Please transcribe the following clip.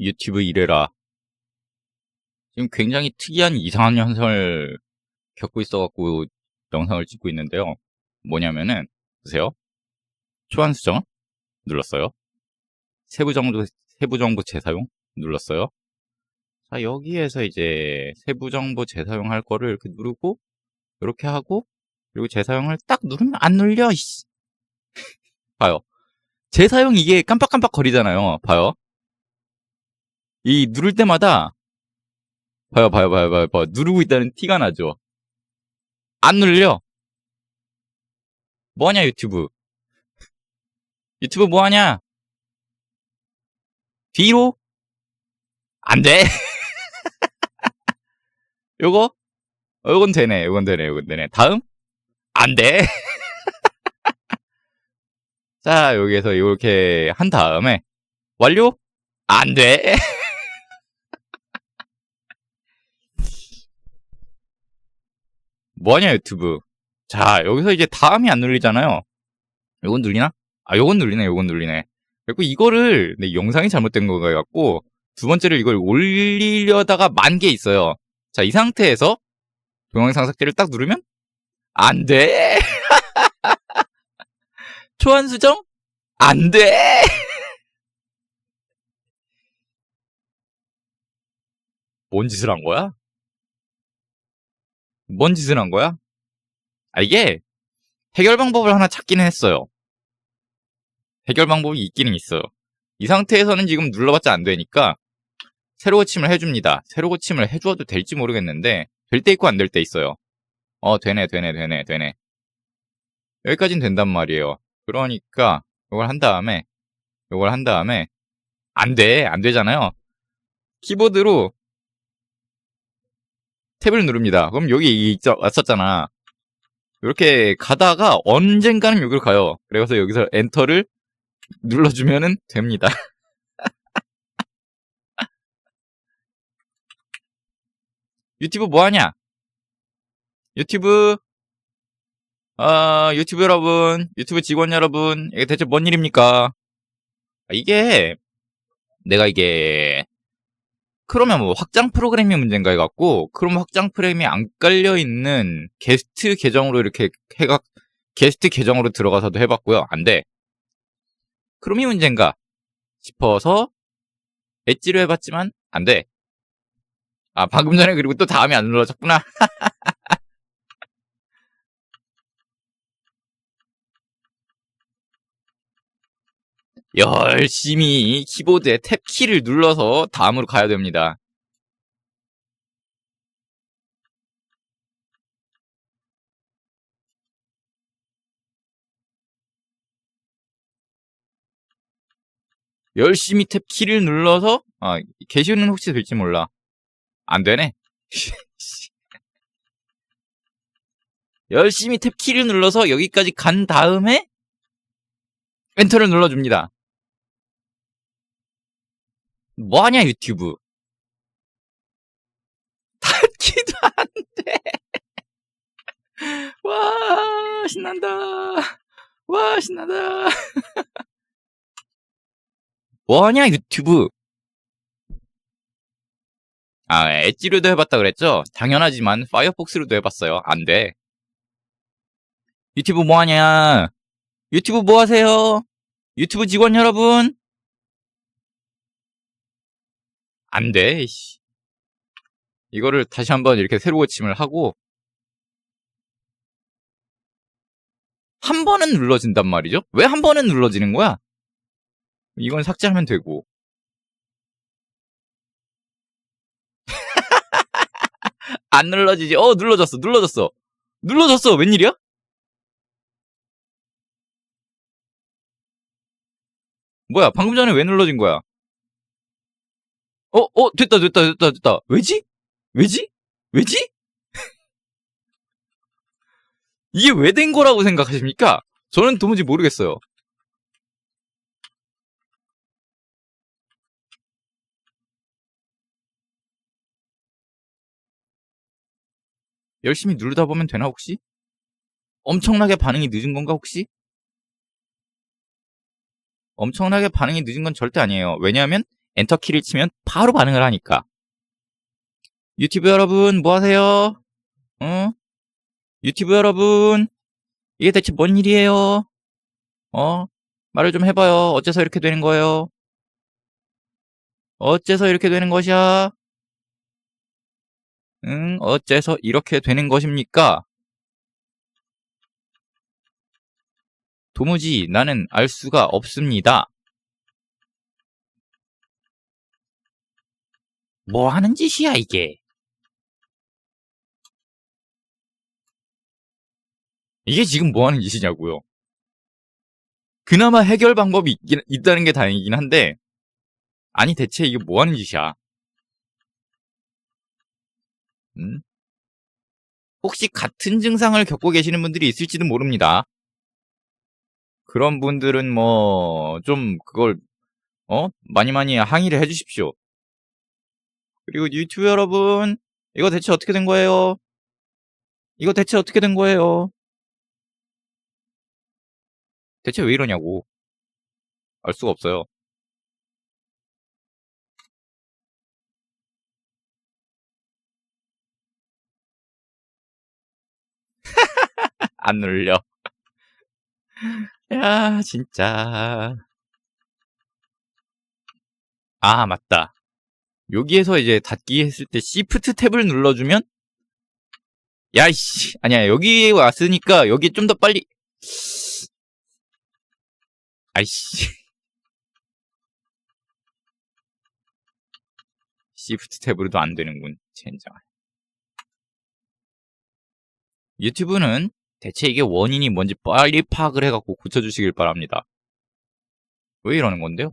유튜브 이래라. 지금 굉장히 특이한 이상한 현상을 겪고 있어갖고 영상을 찍고 있는데요. 뭐냐면은, 보세요. 초안 수정 눌렀어요. 세부 정보, 세부 정보 재사용 눌렀어요. 자, 여기에서 이제 세부 정보 재사용할 거를 이렇게 누르고, 이렇게 하고, 그리고 재사용을 딱 누르면 안 눌려. 봐요. 재사용 이게 깜빡깜빡 거리잖아요. 봐요. 이 누를 때마다 봐요, 봐요, 봐요, 봐요, 봐요. 누르고 있다는 티가 나죠. 안 눌려. 뭐하냐 유튜브. 유튜브 뭐하냐? 뒤로? 안 돼. 요거? 어, 요건 되네, 요건 되네, 요건 되네. 다음? 안 돼. 자, 여기에서 이렇게 한 다음에 완료? 안 돼. 뭐하냐 유튜브. 자, 여기서 이제 다음이 안 눌리잖아요. 요건 눌리나? 아, 요건 눌리네, 요건 눌리네. 그리고 이거를 내 영상이 잘못된 거 같고 두 번째로 이걸 올리려다가 만 개 있어요. 자, 이 상태에서 동영상 삭제를 딱 누르면 안 돼. 초안 수정? 안 돼. 뭔 짓을 한 거야? 뭔 짓을 한 거야? 아, 이게 해결 방법을 하나 찾기는 했어요. 해결 방법이 있기는 있어요. 이 상태에서는 지금 눌러봤자 안 되니까 새로 고침을 해줍니다. 새로 고침을 해주어도 될지 모르겠는데 될 때 있고 안 될 때 있어요. 어 되네 되네 되네 되네 여기까진 된단 말이에요. 그러니까 이걸 한 다음에 이걸 한 다음에 안 돼, 안 되잖아요. 키보드로 탭을 누릅니다. 그럼 여기 있, 왔었잖아. 이렇게 가다가 언젠가는 여기로 가요. 그래서 여기서 엔터를 눌러주면은 됩니다. 유튜브 뭐하냐? 유튜브 아, 유튜브 여러분, 유튜브 직원 여러분, 이게 대체 뭔 일입니까? 아, 이게 내가 이게 크롬에 뭐 확장 프로그램이 문제인가 해갖고 크롬 확장 프로그램이 안 깔려 있는 게스트 계정으로 이렇게 해가 게스트 계정으로 들어가서도 해봤고요. 안 돼. 크롬이 문제인가 싶어서 엣지로 해봤지만 안 돼. 아 방금 전에 그리고 또 다음이 안 눌러졌구나. 열심히 키보드에 탭 키를 눌러서 다음으로 가야 됩니다. 열심히 탭 키를 눌러서 아 게시는 혹시 될지 몰라. 안 되네. 열심히 탭 키를 눌러서 여기까지 간 다음에 엔터를 눌러줍니다. 뭐하냐 유튜브? 닫기도 안돼. 와 신난다. 와 신난다. 뭐하냐 유튜브? 아 엣지로도 해봤다 그랬죠? 당연하지만 파이어폭스로도 해봤어요. 안돼. 유튜브 뭐하냐? 유튜브 뭐하세요? 유튜브 직원 여러분 안 돼. 씨. 이거를 다시 한번 이렇게 새로 고침을 하고 한 번은 눌러진단 말이죠. 왜 한 번은 눌러지는 거야? 이건 삭제하면 되고. 안 눌러지지. 어, 눌러졌어. 눌러졌어. 눌러졌어. 웬일이야? 뭐야? 방금 전에 왜 눌러진 거야? 어, 어, 됐다, 됐다, 됐다, 됐다. 왜지? 왜지? 왜지? 이게 왜 된 거라고 생각하십니까? 저는 도무지 모르겠어요. 열심히 누르다 보면 되나, 혹시? 엄청나게 반응이 늦은 건가, 혹시? 엄청나게 반응이 늦은 건 절대 아니에요. 왜냐하면 엔터키를 치면 바로 반응을 하니까. 유튜브 여러분, 뭐 하세요? 어? 유튜브 여러분, 이게 대체 뭔 일이에요? 어? 말을 좀 해봐요. 어째서 이렇게 되는 거예요? 어째서 이렇게 되는 것이야? 응, 어째서 이렇게 되는 것입니까? 도무지 나는 알 수가 없습니다. 뭐 하는 짓이야, 이게? 이게 지금 뭐 하는 짓이냐고요. 그나마 해결 방법이 있긴, 있다는 게 다행이긴 한데, 아니, 대체 이게 뭐 하는 짓이야? 음? 혹시 같은 증상을 겪고 계시는 분들이 있을지도 모릅니다. 그런 분들은 뭐, 좀, 그걸, 어? 많이 많이 항의를 해주십시오. 그리고 유튜브 여러분, 이거 대체 어떻게 된 거예요? 이거 대체 어떻게 된 거예요? 대체 왜 이러냐고. 알 수가 없어요. 안 눌려. 야, 진짜. 아, 맞다. 여기에서 이제 닫기 했을 때 Shift 탭을 눌러주면 야이씨 아니야 여기 왔으니까 여기 좀 더 빨리. 아이씨. Shift 탭으로도 안 되는군 젠장. 유튜브는 대체 이게 원인이 뭔지 빨리 파악을 해갖고 고쳐주시길 바랍니다. 왜 이러는 건데요?